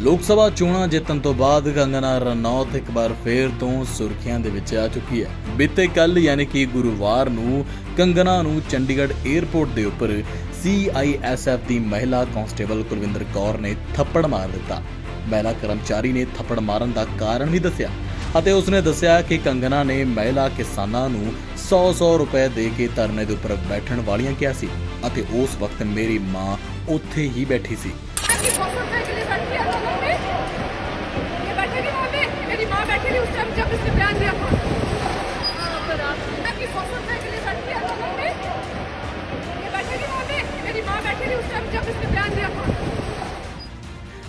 ਲੋਕ ਸਭਾ ਚੋਣਾਂ ਜਿੱਤਣ ਤੋਂ ਬਾਅਦ ਕੰਗਨਾ ਰਣੌਤ ਇੱਕ ਵਾਰ ਫੇਰ ਤੋਂ ਸੁਰਖੀਆਂ ਦੇ ਵਿੱਚ ਆ ਚੁੱਕੀ ਹੈ। ਬੀਤੇ ਕੱਲ ਯਾਨੀ ਕਿ ਗੁਰੂਵਾਰ ਨੂੰ ਕੰਗਨਾ ਨੂੰ ਚੰਡੀਗੜ੍ਹ 에ਅਰਪੋਰਟ ਦੇ ਉੱਪਰ ਸੀਆਈਐਸਐਫ ਦੀ ਮਹਿਲਾ ਕਾਂਸਟੇਬਲ ਕੁਲਵਿੰਦਰ ਕੌਰ ਨੇ ਥੱਪੜ ਮਾਰ ਦਿੱਤਾ। ਮਹਿਲਾ ਕਰਮਚਾਰੀ ਨੇ ਥੱਪੜ ਮਾਰਨ ਦਾ ਕਾਰਨ ਵੀ ਦੱਸਿਆ ਅਤੇ ਉਸਨੇ ਦੱਸਿਆ ਕਿ ਕੰਗਨਾ ਨੇ ਮਹਿਲਾ ਕਿਸਾਨਾਂ ਨੂੰ 100-100 ਰੁਪਏ ਦੇ ਕੇ ਧਰਨੇ ਦੇ ਉੱਪਰ ਬੈਠਣ ਵਾਲੀਆਂ ਕਿਹਾ ਸੀ ਅਤੇ ਉਸ ਵਕਤ ਮੇਰੀ ਮਾਂ ਉੱਥੇ ਹੀ ਬੈਠੀ ਸੀ। कि सौ सौ रुपए के लिए बैठी है दोनों में ये बैठे नहीं वहाँ पे मेरी माँ बैठी थी उस टाइम जब इसने बयान दिया था कि सौ सौ रुपए के लिए बैठी है दोनों में ये बैठे नहीं वहाँ पे मेरी माँ बैठी थी उस टाइम जब इसने बयान दिया था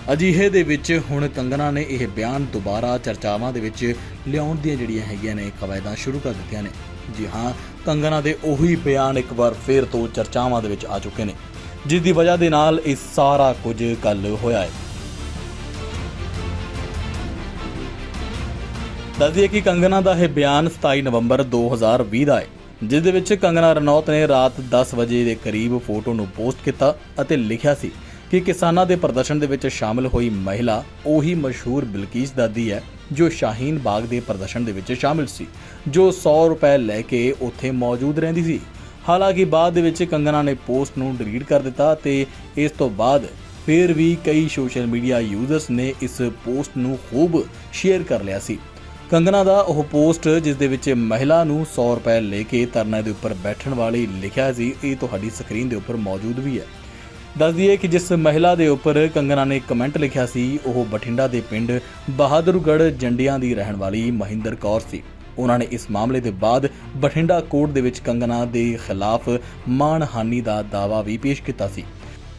ਅਜਿਹੇ ਦੇ ਵਿੱਚ ਹੁਣ ਕੰਗਨਾ ਨੇ ਇਹ ਬਿਆਨ ਦੁਬਾਰਾ ਚਰਚਾਵਾਂ ਦੇ ਵਿੱਚ ਲਿਆਉਣ ਦੀਆਂ ਜਿਹੜੀਆਂ ਹੈਗੀਆਂ ਨੇ ਕਵਾਇਦਾਂ ਸ਼ੁਰੂ ਕਰ ਦਿੱਤੀਆਂ ਨੇ ਜੀ ਹਾਂ ਕੰਗਨਾ ਦੇ ਉਹੀ ਬਿਆਨ ਇੱਕ ਵਾਰ ਫੇਰ ਤੋਂ ਚਰਚਾਵਾਂ ਦੇ ਵਿੱਚ ਆ ਚੁੱਕੇ ਨੇ ਜਿਸ ਦੀ ਵਜ੍ਹਾ ਦੇ ਨਾਲ ਇਹ ਸਾਰਾ ਕੁਝ ਕੱਲ ਹੋਇਆ ਹੈ। ਦੱਸਦੀਏ ਕਿ ਕੰਗਨਾ ਦਾ ਇਹ ਬਿਆਨ 27 ਨਵੰਬਰ 2020 ਦਾ ਹੈ, ਜਿਸ ਦੇ ਵਿੱਚ ਕੰਗਨਾ ਰਣੌਤ ਨੇ ਰਾਤ 10 ਵਜੇ ਦੇ ਕਰੀਬ ਫੋਟੋ ਨੂੰ ਪੋਸਟ ਕੀਤਾ ਅਤੇ ਲਿਖਿਆ ਸੀ ਕਿ ਕਿਸਾਨਾਂ ਦੇ ਪ੍ਰਦਰਸ਼ਨ ਦੇ ਵਿੱਚ ਸ਼ਾਮਲ ਹੋਈ ਮਹਿਲਾ, ਉਹੀ ਮਸ਼ਹੂਰ ਬਿਲਕੀਸ ਦਾਦੀ ਹੈ, ਜੋ ਸ਼ਾਹੀਨ ਬਾਗ ਦੇ ਪ੍ਰਦਰਸ਼ਨ ਦੇ ਵਿੱਚ ਸ਼ਾਮਲ ਸੀ, ਜੋ 100 ਰੁਪਏ ਲੈ ਕੇ ਉੱਥੇ ਮੌਜੂਦ ਰਹਿੰਦੀ ਸੀ। ਹਾਲਾਂਕਿ ਬਾਅਦ ਦੇ ਵਿੱਚ ਕੰਗਨਾ ਨੇ ਪੋਸਟ ਨੂੰ ਡਿਲੀਟ ਕਰ ਦਿੱਤਾ ਤੇ ਇਸ ਤੋਂ ਬਾਅਦ ਫਿਰ ਵੀ ਕਈ ਸੋਸ਼ਲ ਮੀਡੀਆ ਯੂਜ਼ਰਸ ਨੇ ਇਸ ਪੋਸਟ ਨੂੰ ਖੂਬ ਸ਼ੇਅਰ ਕਰ ਲਿਆ ਸੀ। ਕੰਗਨਾ ਦਾ ਉਹ ਪੋਸਟ ਜਿਸ ਦੇ ਵਿੱਚ ਮਹਿਲਾ ਨੂੰ 100 ਰੁਪਏ ਲੈ ਕੇ ਧਰਨੇ ਦੇ ਉੱਪਰ ਬੈਠਣ ਵਾਲੀ ਲਿਖਿਆ ਸੀ, ਇਹ ਤੁਹਾਡੀ ਸਕਰੀਨ ਦੇ ਉੱਪਰ ਮੌਜੂਦ ਵੀ ਹੈ। ਦੱਸ ਦਈਏ ਕਿ ਜਿਸ ਮਹਿਲਾ ਦੇ ਉੱਪਰ ਕੰਗਨਾ ਨੇ ਕਮੈਂਟ ਲਿਖਿਆ ਸੀ, ਉਹ ਬਠਿੰਡਾ ਦੇ ਪਿੰਡ ਬਹਾਦਰਗੜ੍ਹ ਜੰਡੀਆਂ ਦੀ ਰਹਿਣ ਵਾਲੀ ਮਹਿੰਦਰ ਕੌਰ ਸੀ। ਉਹਨਾਂ ਨੇ ਇਸ ਮਾਮਲੇ ਦੇ ਬਾਅਦ ਬਠਿੰਡਾ ਕੋਰਟ ਦੇ ਵਿੱਚ ਕੰਗਨਾ ਦੇ ਖਿਲਾਫ ਮਾਣਹਾਨੀ ਦਾ ਦਾਅਵਾ ਵੀ ਪੇਸ਼ ਕੀਤਾ ਸੀ।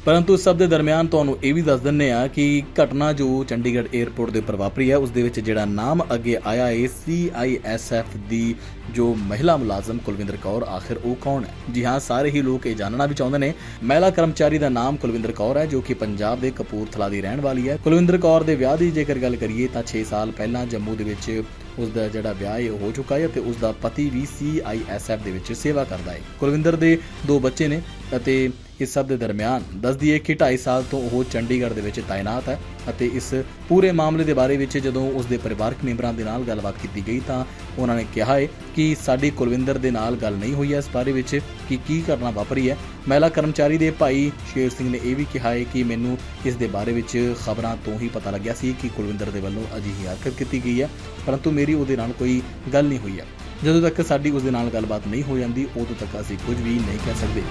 ਪਰੰਤੂ ਸਭ ਦੇ ਦਰਮਿਆਨ ਤੁਹਾਨੂੰ ਇਹ ਵੀ ਦੱਸ ਦਿੰਨੇ ਆ ਕਿ ਘਟਨਾ ਜੋ ਚੰਡੀਗੜ੍ਹ 에ਅਰਪੋਰਟ ਦੇ ਉੱਪਰ ਵਾਪਰੀ ਹੈ, ਉਸ ਦੇ ਵਿੱਚ ਜਿਹੜਾ ਨਾਮ ਅੱਗੇ ਆਇਆ ਹੈ ਸੀਆਈਐਸਐਫ ਦੀ ਜੋ ਮਹਿਲਾ ਮੁਲਾਜ਼ਮ ਕੁਲਵਿੰਦਰ ਕੌਰ, ਆਖਿਰ ਉਹ ਕੌਣ ਹੈ? ਜੀ ਹਾਂ, ਸਾਰੇ ਹੀ ਲੋਕ ਇਹ ਜਾਣਨਾ ਵੀ ਚਾਹੁੰਦੇ ਨੇ। ਮਹਿਲਾ ਕਰਮਚਾਰੀ ਦਾ ਨਾਮ ਕੁਲਵਿੰਦਰ ਕੌਰ ਹੈ, ਜੋ ਕਿ ਪੰਜਾਬ ਦੇ ਕਪੂਰਥਲਾ ਦੀ ਰਹਿਣ ਵਾਲੀ ਹੈ। ਕੁਲਵਿੰਦਰ ਕੌਰ ਦੇ ਵਿਆਹ ਦੀ ਜੇਕਰ ਗੱਲ ਕਰੀਏ ਤਾਂ 6 ਸਾਲ ਪਹਿਲਾਂ ਜੰਮੂ ਦੇ ਵਿੱਚ ਉਸ ਦਾ ਜਿਹੜਾ ਵਿਆਹ ਹੈ ਉਹ ਹੋ ਚੁੱਕਾ ਹੈ ਤੇ ਉਸ ਦਾ ਪਤੀ ਵੀ ਸੀਆਈਐਸਐਫ ਦੇ ਵਿੱਚ ਸੇਵਾ ਕਰਦਾ ਹੈ। ਕੁਲਵਿੰਦਰ ਦੇ ਦੋ ਬੱਚੇ ਨੇ ਅਤੇ ਇਸ ਸਭ ਦੇ ਦਰਮਿਆਨ ਦੱਸਦੀ ਹੈ ਕਿ 2.5 ਸਾਲ ਤੋਂ ਉਹ ਚੰਡੀਗੜ੍ਹ ਦੇ ਵਿੱਚ ਤਾਇਨਾਤ ਹੈ ਅਤੇ ਇਸ ਪੂਰੇ ਮਾਮਲੇ ਦੇ ਬਾਰੇ ਵਿੱਚ ਜਦੋਂ ਉਸ ਦੇ ਪਰਿਵਾਰਕ ਮੈਂਬਰਾਂ ਦੇ ਨਾਲ ਗੱਲਬਾਤ ਕੀਤੀ ਗਈ ਤਾਂ ਉਹਨਾਂ ਨੇ ਕਿਹਾ ਹੈ ਕਿ ਸਾਡੀ ਕੁਲਵਿੰਦਰ ਦੇ ਨਾਲ ਗੱਲ ਨਹੀਂ ਹੋਈ ਹੈ। ਇਸ ਬਾਰੇ ਵਿੱਚ ਕਿ ਕੀ ਕਰਨਾ ਵਾਪਰੀ ਹੈ ਮਹਿਲਾ ਕਰਮਚਾਰੀ ਦੇ ਭਾਈ ਸ਼ੇਰ ਸਿੰਘ ਨੇ ਇਹ ਵੀ ਕਿਹਾ ਹੈ ਕਿ ਮੈਨੂੰ ਇਸ ਦੇ ਬਾਰੇ ਵਿੱਚ ਖਬਰਾਂ ਤੋਂ ਹੀ ਪਤਾ ਲੱਗਿਆ ਸੀ ਕਿ ਕੁਲਵਿੰਦਰ ਦੇ ਵੱਲੋਂ ਅਜਿਹੀ ਹਰਕਤ ਕੀਤੀ ਗਈ ਹੈ, ਪਰੰਤੂ ਮੇਰੀ ਉਹਦੇ ਨਾਲ ਕੋਈ ਗੱਲ ਨਹੀਂ ਹੋਈ ਹੈ। ਜਦੋਂ ਤੱਕ ਸਾਡੀ ਉਸ ਦੇ ਨਾਲ ਗੱਲਬਾਤ ਨਹੀਂ ਹੋ ਜਾਂਦੀ, ਉਦੋਂ ਤੱਕ ਅਸੀਂ ਕੁਝ ਵੀ ਨਹੀਂ ਕਹਿ ਸਕਦੇ।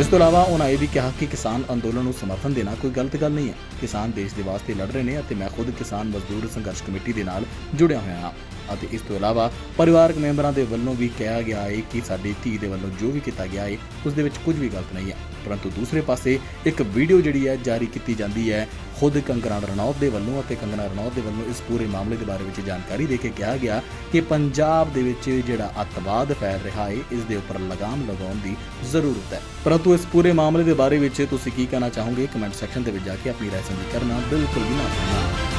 ਇਸ ਤੋਂ ਇਲਾਵਾ ਉਹਨਾਂ ਇਹ ਵੀ ਕਿਹਾ ਕਿ ਕਿਸਾਨ ਅੰਦੋਲਨ ਨੂੰ ਸਮਰਥਨ ਦੇਣਾ ਕੋਈ ਗਲਤ ਗੱਲ ਨਹੀਂ ਹੈ। ਕਿਸਾਨ ਦੇਸ਼ ਦੇ ਵਾਸਤੇ ਲੜ ਰਹੇ ਨੇ ਅਤੇ ਮੈਂ ਖੁਦ ਕਿਸਾਨ ਮਜ਼ਦੂਰ ਸੰਘਰਸ਼ ਕਮੇਟੀ ਦੇ ਨਾਲ ਜੁੜਿਆ ਹੋਇਆ ਹਾਂ। ਅਤੇ ਇਸ ਤੋਂ ਇਲਾਵਾ ਪਰਿਵਾਰਕ ਮੈਂਬਰਾਂ ਦੇ ਵੱਲੋਂ ਵੀ ਕਿਹਾ ਗਿਆ ਹੈ ਕਿ ਸਾਡੀ ਧੀ ਦੇ ਵੱਲੋਂ ਜੋ ਵੀ ਕੀਤਾ ਗਿਆ ਹੈ, ਉਸ ਦੇ ਵਿੱਚ ਕੁਝ ਵੀ ਗਲਤ ਨਹੀਂ ਹੈ। ਪਰੰਤੂ ਦੂਸਰੇ ਪਾਸੇ ਇੱਕ ਵੀਡੀਓ ਜਿਹੜੀ ਹੈ, ਜਾਰੀ ਕੀਤੀ ਜਾਂਦੀ ਹੈ, ਖੁਦ ਕੰਗਨਾ ਰਣੌਤ ਦੇ ਵੱਲੋਂ ਅਤੇ ਕੰਗਨਾ ਰਣੌਤ ਦੇ ਵੱਲੋਂ ਇਸ ਪੂਰੇ ਮਾਮਲੇ ਦੇ ਬਾਰੇ ਵਿੱਚ ਜਾਣਕਾਰੀ ਦੇ ਕੇ ਕਿਹਾ ਗਿਆ ਕਿ ਪੰਜਾਬ ਦੇ ਵਿੱਚ ਜਿਹੜਾ ਅੱਤਵਾਦ ਫੈਲ ਰਿਹਾ ਹੈ, ਇਸ ਦੇ ਉੱਪਰ ਲਗਾਮ ਲਗਾਉਣ ਦੀ ਜ਼ਰੂਰਤ ਹੈ। ਪਰੰਤੂ ਇਸ ਪੂਰੇ ਮਾਮਲੇ ਦੇ ਬਾਰੇ ਵਿੱਚ ਤੁਸੀਂ ਕੀ ਕਹਿਣਾ ਚਾਹੋਗੇ? ਕਮੈਂਟ ਸੈਕਸ਼ਨ ਦੇ ਵਿੱਚ ਜਾ ਕੇ ਆਪਣੀ ਰਾਏ ਸਾਂਝੀ ਕਰਨਾ ਬਿਲਕੁਲ ਵੀ ਨਾ ਭੁੱਲਣਾ।